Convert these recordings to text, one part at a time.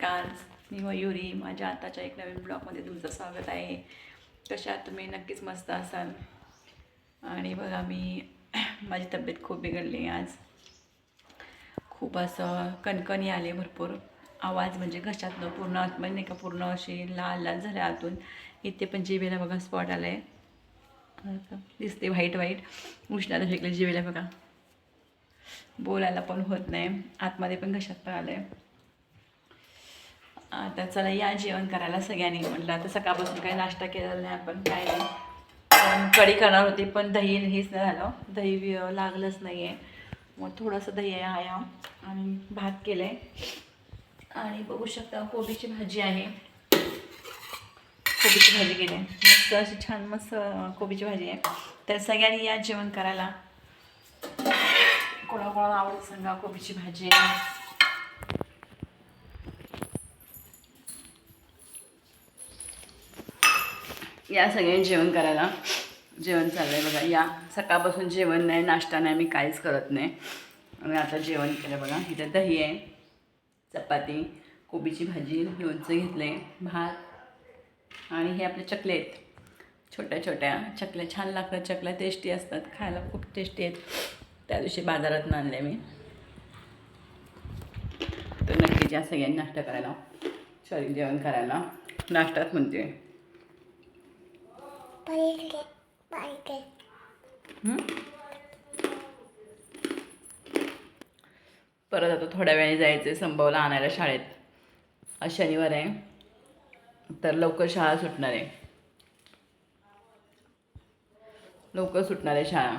नमस्कार. मी मयुरी. माझ्या आताच्या एक नवीन ब्लॉगमध्ये तुमचं स्वागत आहे. कशात तुम्ही? नक्कीच मस्त असाल. आणि बघा मी माझी तब्येत खूप बिघडली आज. खूप असं कणकणी आले भरपूर. आवाज म्हणजे घशातलं पूर्ण आतमध्ये नाही का पूर्ण अशी लाल लाल झाल्या आतून. इथे पण जिबेला बघा स्पॉट आला आहे दिसते व्हाईट व्हाईट उष्णाला फेकले जिबेला बघा. बोलायला पण होत नाही. आतमध्ये पण घशात पण आलं आहे आता चला या जेवण करायला सगळ्यांनी म्हटलं. आता सकाळपासून काही नाश्ता केलेला नाही आपण काय नाही. पण कढी करणार होती पण दही हेच नाही झालं. दही लागलंच नाही आहे मग थोडंसं दही आहे आया. आणि भात केलं आहे आणि बघू शकता कोबीची भाजी आहे. कोबीची भाजी केली. आहे मस्त अशी छान मस्त कोबीची भाजी आहे. तर सगळ्यांनी या जेवण करायला. कोणाकोणाला आवडत सांगा कोबीची भाजी. या सगळ्यांनी जेवण करायला. जेवण चाललं आहे बघा. या सकाळपासून जेवण नाही नाश्ता नाही मी काहीच करत नाही. आणि आता जेवण केलं बघा. इथं दही आहे चपाती कोबीची भाजी लोणचं घेतलं आहे भात आणि हे आपले चकले आहेत. छोट्या छोट्या. चकल्या छान लागतात. चकल्या टेस्टी असतात. खायला खूप टेस्टी आहेत. त्या दिवशी बाजारात आणले मी. तर नक्कीच या सगळ्यांनी नाश्ता करायला. सॉरी जेवण करायला. नाश्ताच म्हणते पाहिजे पाहिजे परत आता थोड्या वेळाने जायचं आहे संभवला आणायला शाळेत. आज शनिवार आहे. तर लवकर शाळा सुटणार आहे. लवकर सुटणार आहे शाळा.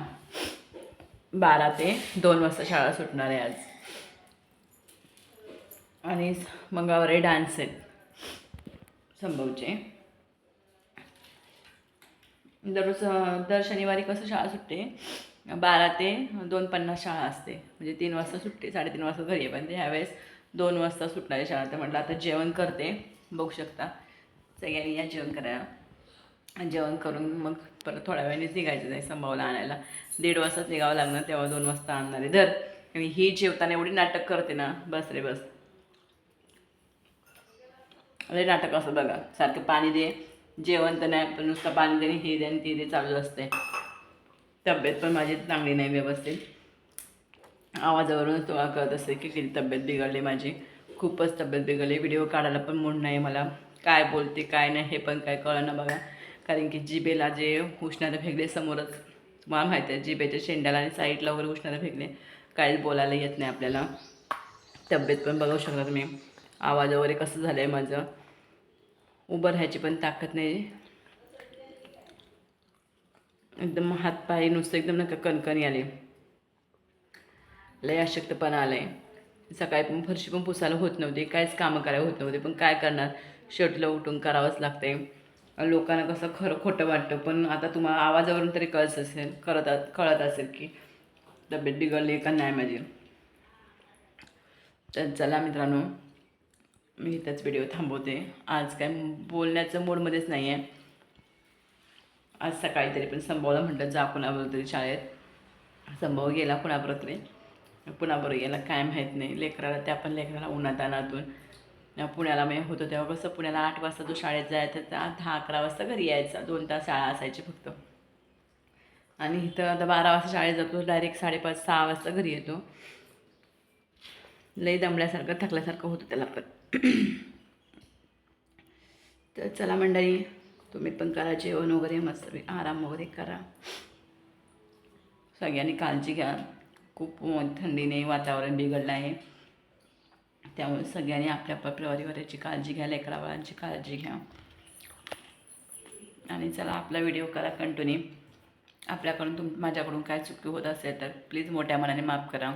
बारा ते दोन वाजता शाळा सुटणार आहे आज. आणि मंगळवारी डान्स आहेत. संभवचे. दररोज दर शनिवारी कसं शाळा सुटते? बारा ते दोन पन्नास शाळा असते. म्हणजे तीन वाजता सुटते साडेतीन वाजता घरी आहे पण ते ह्यावेळेस दोन वाजता सुटणारी शाळा. तर म्हटलं आता जेवण करते. बघू शकता. सगळ्यांनी या जेवण करायला. जेवण करून मग परत थोड्या वेळानेच निघायचं आहे संभावला आणायला. दीड वाजताच निघावं लागणार तेव्हा दोन वाजता आणणार आहे. धर. आणि ही जेवताना एवढी नाटक करते ना. बस रे बस. अरे नाटक असं बघा. सारखं पाणी दे. जेवण तर नाही पण नुसतं पाणी देणे हे देणे ते दे चालू असते तब्येत पण माझी चांगली नाही व्यवस्थित. आवाजावरूनच तुम्हाला कळत असते की किती तब्येत बिघडली माझी. खूपच तब्येत बिघडली. व्हिडिओ काढायला पण मूड नाही मला. काय बोलते काय नाही हे पण काय कळलं ना बघा. कारण की जिबेला जे उष्णारे फेकले समोरच मला माहिती आहे जिबेच्या शेंड्याला आणि साईडला वगैरे उष्णारे फेकले काहीच बोलायला येत नाही आपल्याला. तब्येत पण बघू शकता तुम्ही. आवाज वगैरे कसं झालं आहे माझं? उभं राहायची पण ताकद नाही. एकदम हातपाय नुसतं एकदम नका कणकणी आले लय अशक्तपणा आलं आहे सकाळी पण फरशी पण पुसायला होत नव्हती काहीच कामं करायला होत नव्हते पण काय करणार? शर्टला उठून करावंच लागते लोकांना कसं खरं खोटं वाटतं पण आता तुम्हाला आवाजावरून तरी कळत असेल कळत कळत असेल की तब्येत बिघडली का नाही माझी. तर चला मित्रांनो मी इथंच व्हिडिओ थांबवते. आज काय बोलण्याचं मूडमध्येच नाही आहे आज सकाळी तरी पण संभवला म्हटलं जा कुणाबरोबर तरी शाळेत. संभव गेला कुणाबरोबर तरी. पुण्याबरोबर गेला काय माहीत नाही. लेकराला त्या पण लेकराला उन्हातानातून पुण्याला मी होतो तेव्हा कसं पुण्याला आठ वाजता तो शाळेत जायचा तर दहा अकरा वाजता घरी यायचा. दोन तास शाळा असायची फक्त. आणि इथं आता बारा वाजता शाळेत जातो डायरेक्ट साडेपाच सहा वाजता घरी येतो. लई दमल्यासारखं थकल्यासारखं होतं त्याला पण. तर चला मंडळी तुम्ही पण करा जेवण वगैरे मस्त आराम वगैरे करा. सगळ्यांनी काळजी घ्या. खूप थंडीने वातावरण बिघडलं आहे. त्यामुळे सगळ्यांनी आपल्या आपल्या परिवाराची काळजी घ्या लेकराबाळांची काळजी घ्या. आणि चला आपला व्हिडिओ करा कंटिन्यू. आपल्याकडून तुम माझ्याकडून काय चुकी होत असेल तर प्लीज मोठ्या मनाने माफ करा.